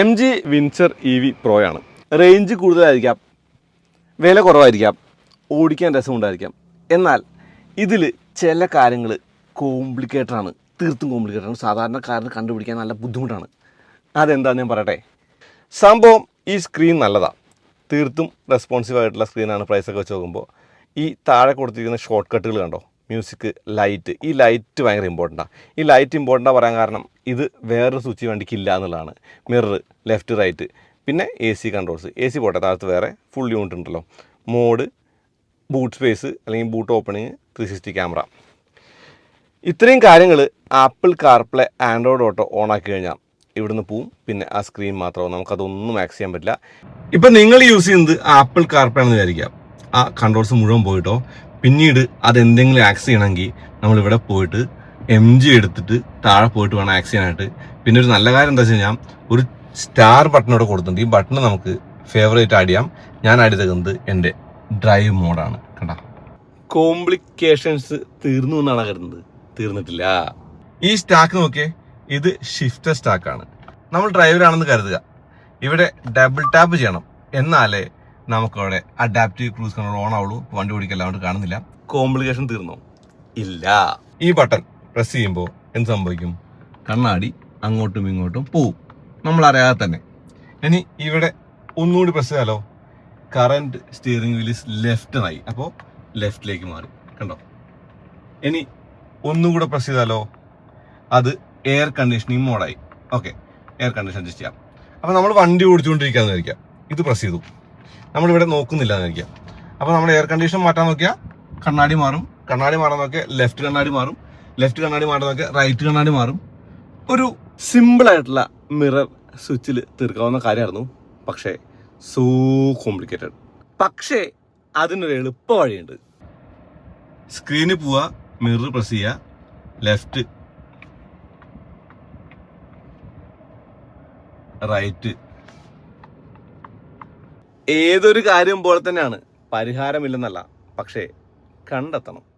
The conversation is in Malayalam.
M G Windsor E V പ്രോയാണ്. Range കൂടുതലായിരിക്കാം വില കുറവായിരിക്കാം ഓടിക്കാൻ രസമുണ്ടായിരിക്കാം എന്നാൽ ഇതിൽ ചില കാര്യങ്ങൾ കോംപ്ലിക്കേറ്റഡ് ആണ് തീർത്തും കോംപ്ലിക്കേറ്റഡ് ആണ്. സാധാരണക്കാരന് കണ്ടുപിടിക്കാൻ നല്ല ബുദ്ധിമുട്ടാണ്. അതെന്താണെന്ന് ഞാൻ പറയട്ടെ? സംഭവം ഈ സ്ക്രീൻ നല്ലതാണ് തീർത്തും റെസ്പോൺസീവ് ആയിട്ടുള്ള സ്ക്രീനാണ് പ്രൈസൊക്കെ വെച്ച് നോക്കുമ്പോൾ ഈ താഴെ കൊടുത്തിരിക്കുന്ന ഷോർട്ട് കട്ടുകൾ കണ്ടോ? മ്യൂസിക് ലൈറ്റ് ഈ ലൈറ്റ് ഭയങ്കര ഇമ്പോർട്ടന്റാണ് ഈ ലൈറ്റ് ഇമ്പോർട്ടന്റ് പറയാൻ കാരണം ഇത് വേറൊരു സ്വിച്ച് വണ്ടിക്ക് ഇല്ല എന്നുള്ളതാണ്. മിറർ ലെഫ്റ്റ് റൈറ്റ് പിന്നെ A C controls A C പോട്ടെ താഴത്ത് വേറെ ഫുൾ യൂണിറ്റ് ഉണ്ടല്ലോ. മോഡ് ബൂട്ട് സ്പേസ് അല്ലെങ്കിൽ boot opening three sixty camera ഇത്രയും കാര്യങ്ങൾ Apple CarPlay Android Auto on ആക്കി കഴിഞ്ഞാൽ ഇവിടുന്ന് പോവും. പിന്നെ ആ സ്ക്രീൻ മാത്രമാവും. നമുക്കതൊന്നും ആക്സ് ചെയ്യാൻ പറ്റില്ല. ഇപ്പം നിങ്ങൾ യൂസ് ചെയ്യുന്നത് ആപ്പിൾ കാർപ്ലേ ആണെന്ന് വിചാരിക്കാം ആ കൺട്രോൾസ് മുഴുവൻ പോയിട്ടോ? പിന്നീട് അതെന്തെങ്കിലും ആക്സ് ചെയ്യണമെങ്കിൽ നമ്മളിവിടെ പോയിട്ട് എം ജി എടുത്തിട്ട് താഴെ പോയിട്ട് വേണം ആക്സ് ചെയ്യാനായിട്ട്. പിന്നെ ഒരു നല്ല കാര്യം എന്താ വെച്ച് കഴിഞ്ഞാൽ ഒരു സ്റ്റാർ ബട്ടൺ ഇവിടെ കൊടുത്തിട്ടുണ്ട്. ഈ ബട്ടൺ നമുക്ക് ഫേവറേറ്റ് ആഡ് ചെയ്യാം. ഞാൻ ആഡ് എന്റെ ഡ്രൈവ് മോഡാണ് കണ്ട? കോംപ്ലിക്കേഷൻസ് തീർന്നു എന്നാണ് കരുതുന്നത്. തീർന്നിട്ടില്ല. ഈ സ്റ്റാക്ക് നോക്കിയേ ഇത് ഷിഫ്റ്റർ സ്റ്റാക്കാണ് നമ്മൾ ഡ്രൈവറാണെന്ന് കരുതുക. ഇവിടെ ഡബിൾ ടാപ്പ് ചെയ്യണം. എന്നാലേ നമുക്കവിടെ അഡാപ്റ്റീവ് ക്രൂസ് കൺട്രോൾ ഓൺ ആവുള്ളൂ. വണ്ടി ഓടിക്കല്ലാണ്ട് കാണുന്നില്ല. കോംപ്ലിക്കേഷൻ തീർന്നു. ഇല്ല. ഈ ബട്ടൺ പ്രസ് ചെയ്യുമ്പോൾ എന്ത് സംഭവിക്കും? കണ്ണാടി അങ്ങോട്ടും ഇങ്ങോട്ടും പോവും. നമ്മൾ അറിയാതെ തന്നെ. ഇനി ഇവിടെ ഒന്നുകൂടി പ്രസ് ചെയ്യാലോ കറണ്ട് സ്റ്റിയറിംഗ് വീൽ ലെഫ്റ്റ് ആയി. അപ്പോൾ ലെഫ്റ്റിലേക്ക് മാറി. കണ്ടോ? ഇനി ഒന്നുകൂടെ പ്രസ് ചെയ്താലോ? അത് എയർ കണ്ടീഷനിങ് മോഡായി ഓക്കെ എയർ കണ്ടീഷൻ അഡ്ജസ്റ്റ് ചെയ്യാം. അപ്പോൾ നമ്മൾ വണ്ടി ഓടിച്ചുകൊണ്ടിരിക്കുകയെന്ന് വിചാരിക്കാം. ഇത് പ്രസ് ചെയ്തു. നമ്മളിവിടെ നോക്കുന്നില്ല എന്ന് വിചാരിക്കാം അപ്പോൾ നമ്മൾ എയർ കണ്ടീഷൻ മാറ്റാൻ നോക്കിയാൽ കണ്ണാടി മാറും. കണ്ണാടി മാറാൻ നോക്കിയാൽ ലെഫ്റ്റ് കണ്ണാടി മാറും. ലെഫ്റ്റ് കണ്ണാടി മാറാൻ നോക്കിയാൽ റൈറ്റ് കണ്ണാടി മാറും. ഒരു സിമ്പിൾ ആയിട്ടുള്ള മിറർ സ്വിച്ചിൽ തീർക്കാവുന്ന കാര്യമായിരുന്നു. പക്ഷേ സോ കോംപ്ലിക്കേറ്റഡ് പക്ഷേ അതിനൊരു എളുപ്പ വഴിയുണ്ട്. സ്ക്രീനിൽ പോവുക മിറർ പ്രസ് ചെയ്യുക ലെഫ്റ്റ് റൈറ്റ് ഏതൊരു കാര്യം പോലെ തന്നെയാണ്. പരിഹാരമില്ലെന്നല്ല. പക്ഷേ കണ്ടെത്തണം.